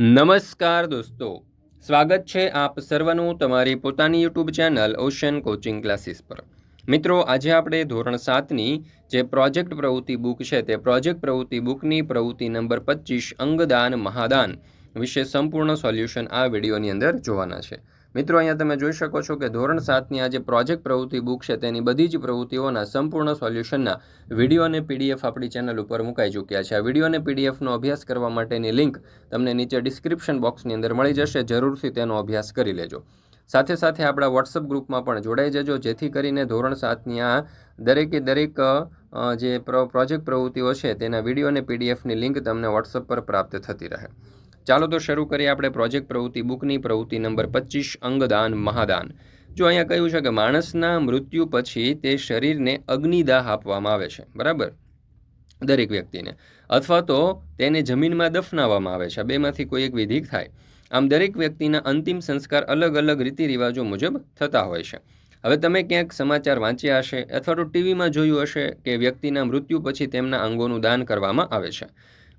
નમસ્કાર દોસ્તો. સ્વાગત છે આપ સર્વનું તમારી પોતાની YouTube channel ocean coaching classes પર. મિત્રો, આજે આપણે ધોરણ સાતની જે પ્રોજેક્ટ પ્રવૃત્તિ બુક છે તે પ્રોજેક્ટ પ્રવૃત્તિ બુકની પ્રવૃત્તિ નંબર પચીસ અંગદાન મહાદાન વિશે સંપૂર્ણ સોલ્યુશન આ વિડીયોની અંદર જોવાના છે. મિત્રો, અહીંયા તમે જોઈ શકો છો કે ધોરણ સાતની આ જે પ્રોજેક્ટ પ્રવૃત્તિ બુક છે, તેની બધી જ પ્રવૃત્તિઓના સંપૂર્ણ સોલ્યુશનના વીડિયો અને પીડીએફ આપણી ચેનલ ઉપર મુકાઈ ચૂક્યા છે. આ વીડિયો અને પીડીએફનો અભ્યાસ કરવા માટેની લિંક તમને નીચે ડિસ્ક્રિપ્શન બોક્સની અંદર મળી જશે. જરૂરથી તેનો અભ્યાસ કરી લેજો. સાથે સાથે આપણા વોટ્સઅપ ગ્રુપમાં પણ જોડાઈ જજો, જેથી કરીને ધોરણ સાતની આ દરેકે દરેક જે પ્રોજેક્ટ પ્રવૃત્તિઓ છે, તેના વીડિયો અને પીડીએફની લિંક તમને વોટ્સઅપ પર પ્રાપ્ત થતી રહે. ચાલો તો શરૂ કરીએ આપણે પ્રોજેક્ટ પ્રવૃત્તિ બુકની પ્રવૃત્તિ નંબર પચીસ, અંગદાન, મહાદાન. જો અહીંયા કહ્યું છે કે માણસના મૃત્યુ પછી તે શરીરને અગ્નિદાહ આપવામાં આવે છે, બરાબર? દરેક વ્યક્તિને. અથવા તો તેને જમીનમાં દફનાવવામાં આવે છે બેમાંથી કોઈ એક વિધિ થાય. આમ દરેક વ્યક્તિના અંતિમ સંસ્કાર અલગ અલગ રીતિ રિવાજો મુજબ થતા હોય છે. હવે તમે ક્યાંક સમાચાર વાંચ્યા હશે અથવા તો ટીવીમાં જોયું હશે કે વ્યક્તિના મૃત્યુ પછી તેમના અંગોનું દાન કરવામાં આવે છે.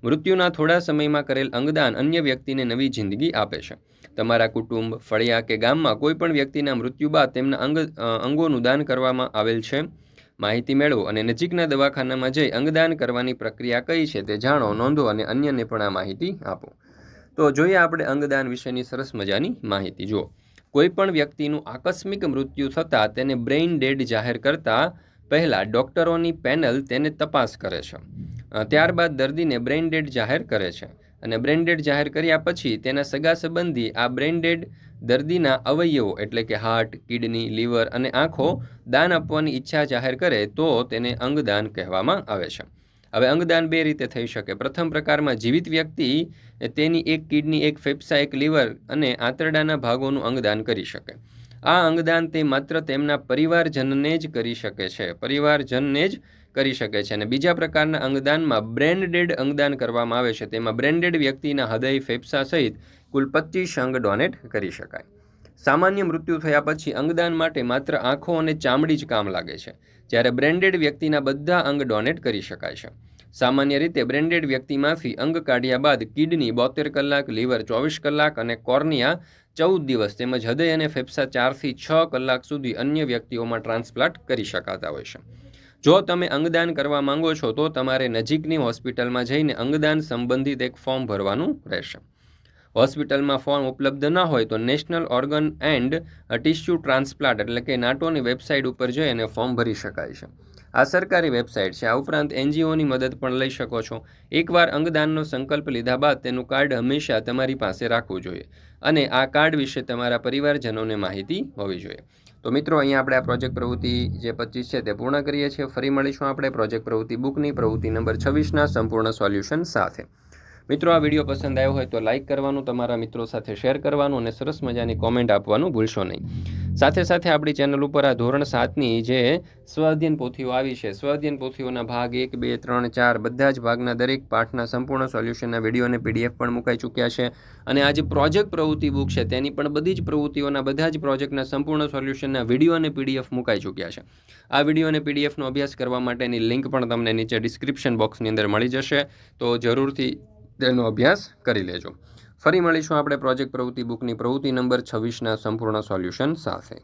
મૃત્યુના થોડા સમયમાં કરેલ અંગદાન અન્ય વ્યક્તિને નવી જિંદગી આપે છે. તમારા કુટુંબ, ફળિયા કે ગામમાં કોઈ પણ વ્યક્તિના મૃત્યુ બાદ તેમના અંગ અંગોનું દાન કરવામાં આવેલ છે. માહિતી મેળવો અને નજીકના દવાખાનામાં જઈ અંગદાન કરવાની પ્રક્રિયા કઈ છે તે જાણો, નોંધો અને અન્યને પણ આ માહિતી આપો. તો જોઈએ આપણે અંગદાન વિશેની સરસ મજાની માહિતી. જુઓ. કોઈ પણ વ્યક્તિનું આકસ્મિક મૃત્યુ થતાં તેને બ્રેઇન ડેડ જાહેર કરતાં પહેલાં ડૉક્ટરોની પેનલ તેને તપાસ કરે છે. ત્યારબાદ દર્દીને બ્રેઇનડેડ જાહેર કરે છે. અને બ્રેઇનડેડ જાહેર કર્યા પછી તેના સગા સંબંધી આ બ્રેઇનડેડ દર્દીના અવયવો એટલે કે હાર્ટ, કિડની, લીવર અને આંખો દાન આપવાની ઈચ્છા જાહેર કરે તો તેને અંગદાન કહેવામાં આવે છે. હવે અંગદાન બે રીતે થઈ શકે. પ્રથમ પ્રકારમાં જીવિત વ્યક્તિ તેની એક કિડની, એક ફેફસા, એક લીવર અને આંતરડાના ભાગોનું અંગદાન કરી શકે. આ અંગદાન તે માત્ર તેમના પરિવારજનને જ કરી શકે છે. પરિવારજનને જ કરી શકે છે. અને બીજા પ્રકારના અંગદાનમાં બ્રેન્ડેડ અંગદાન કરવામાં આવે છે. તેમાં બ્રેન્ડેડ વ્યક્તિના હૃદય ફેફસા સહિત કુલ પચીસ અંગ ડોનેટ કરી શકાય. સામાન્ય મૃત્યુ થયા પછી અંગદાન માટે માત્ર આંખો અને ચામડી જ કામ લાગે છે. જ્યારે બ્રેન્ડેડ વ્યક્તિના બધા અંગ ડોનેટ કરી શકાય છે. સામાન્ય રીતે બ્રેન્ડેડ વ્યક્તિમાંથી અંગ કાઢ્યા બાદ કિડની બોતેર કલાક, લીવર ચોવીસ કલાક અને કોર્નિયા ચૌદ દિવસ તેમજ હૃદય અને ફેફસા ચારથી છ કલાક સુધી અન્ય વ્યક્તિઓમાં ટ્રાન્સપ્લાન્ટ કરી શકાતા હોય છે. જો તમે અંગદાન કરવા માંગો છો, તો તમારે નજીકની હોસ્પિટલમાં જઈને અંગદાન સંબંધિત એક ફોર્મ ભરવાનું રહેશે. હોસ્પિટલમાં ફોર્મ ઉપલબ્ધ ન હોય તો national organ and tissue transplant એટલે કે નાટોની વેબસાઇટ ઉપર જઈ અને ફોર્મ ભરી શકાય છે. આ સરકારી વેબસાઇટ છે. આ ઉપરાંત એનજીઓની મદદ પણ લઈ શકો છો. એકવાર અંગદાનનો સંકલ્પ લીધા બાદ તેનું કાર્ડ હંમેશા તમારી પાસે રાખવું જોઈએ અને આ કાર્ડ વિશે તમારા પરિવારજનોને માહિતી હોવી જોઈએ. તો મિત્રો, અહીંયા આપણે આ પ્રોજેક્ટ પ્રવૃત્તિ જે પચીસ છે તે પૂર્ણ કરીએ છીએ. ફરી મળીશું આપણે પ્રોજેક્ટ પ્રવૃત્તિ બુકની પ્રવૃત્તિ નંબર છવ્વીસના સંપૂર્ણ સોલ્યુશન સાથે. મિત્રો, આ વીડિયો પસંદ આવ્યો હોય તો લાઇક કરવાનું, તમારા મિત્રો સાથે શેર કરવાનું અને સરસ મજાની કોમેન્ટ આપવાનું ભૂલશો નહીં. સાથે સાથે આપણી ચેનલ ઉપર આ ધોરણ સાતની જે સ્વાધ્યન પોથીઓ આવી છે સ્વાધ્યન પોથીઓના ભાગ એક, બે, ત્રણ, ચાર, બધા જ ભાગના દરેક પાઠના સંપૂર્ણ સોલ્યુશનના વીડિયો અને પીડીએફ પણ મુકાઈ ચૂક્યા છે. અને આ જે પ્રોજેક્ટ પ્રવૃત્તિ બુક છે, તેની પણ બધી જ પ્રવૃત્તિઓના બધા જ પ્રોજેક્ટના સંપૂર્ણ સોલ્યુશનના વીડિયો અને પીડીએફ મુકાઈ ચૂક્યા છે. આ વીડિયો અને પીડીએફનો અભ્યાસ કરવા માટેની લિંક પણ તમને નીચે ડિસ્ક્રિપ્શન બોક્સની અંદર મળી જશે. તો જરૂરથી તેનો અભ્યાસ કરી લેજો. ફરી મળીશું આપણે પ્રોજેક્ટ પ્રવૃત્તિ બુકની પ્રવૃત્તિ નંબર છવ્વીસના સંપૂર્ણ સોલ્યુશન સાથે.